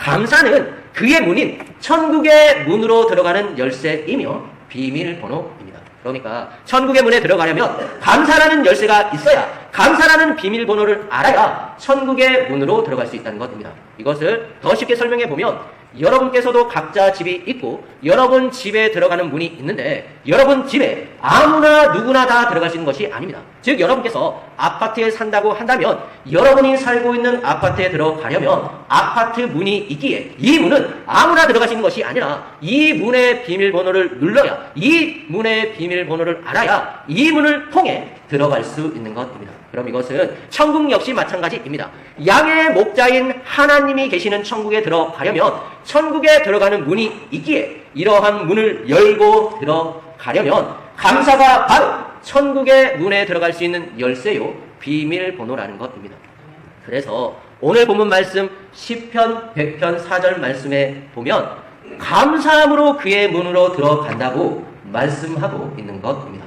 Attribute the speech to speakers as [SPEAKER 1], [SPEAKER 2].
[SPEAKER 1] 감사는 그의 문인 천국의 문으로 들어가는 열쇠이며 비밀번호입니다. 그러니까 천국의 문에 들어가려면 감사라는 열쇠가 있어야 감사라는 비밀번호를 알아야 천국의 문으로 들어갈 수 있다는 것입니다. 이것을 더 쉽게 설명해 보면 여러분께서도 각자 집이 있고 여러분 집에 들어가는 문이 있는데 여러분 집에 아무나 누구나 다 들어갈 수 있는 것이 아닙니다. 즉 여러분께서 아파트에 산다고 한다면 여러분이 살고 있는 아파트에 들어가려면 아파트 문이 있기에 이 문은 아무나 있는 것이 아니라 이 문의 비밀번호를 눌러야 이 문의 비밀번호를 알아야 이 문을 통해 들어갈 수 있는 것입니다. 그럼 이것은 천국 역시 마찬가지입니다. 양의 목자인 하나님이 계시는 천국에 들어가려면 천국에 들어가는 문이 있기에 이러한 문을 열고 들어가려면 감사가 바로 천국의 문에 들어갈 수 있는 열쇠요 비밀번호라는 것입니다. 그래서 오늘 본문 말씀 10편 100편 4절 말씀에 보면 감사함으로 그의 문으로 들어간다고 말씀하고 있는 것입니다.